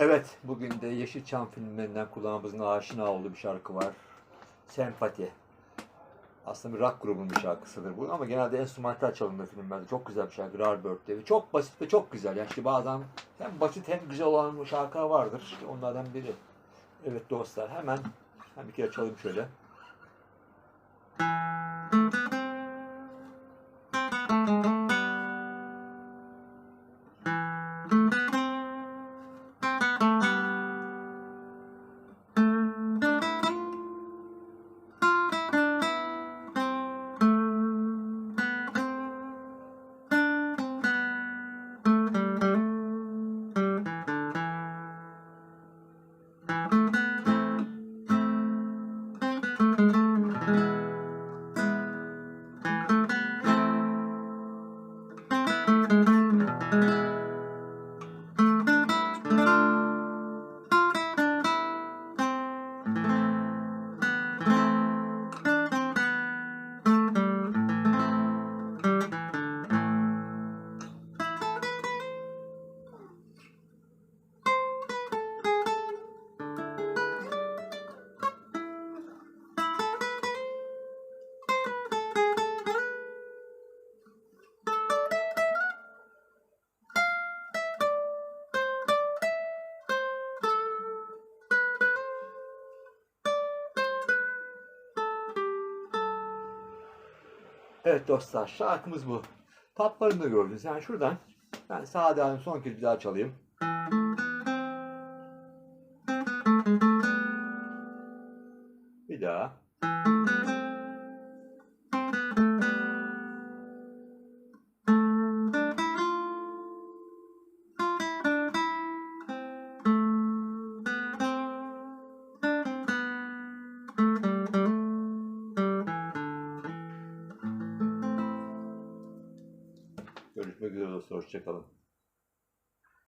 Evet, bugün de Yeşilçam filmlerinden kulağımızın aşina olduğu bir şarkı var. Sempati. Aslında bir rock grubunun bir şarkısıdır bu ama genelde enstrümantal çalınır filmlerde. Çok güzel bir şarkı, Rarbird'de. Çok basit ve çok güzel. Yani işte bazen hem basit hem güzel olan şarkılar vardır. İşte onlardan biri. Evet dostlar, hemen hem bir kere çalayım şöyle. Evet dostlar, şarkımız bu. Tatlarını da gördünüz. Yani şuradan ben halim son kez bir daha çalayım. Bir daha. Görüşmek üzere dostlar. Hoşçakalın.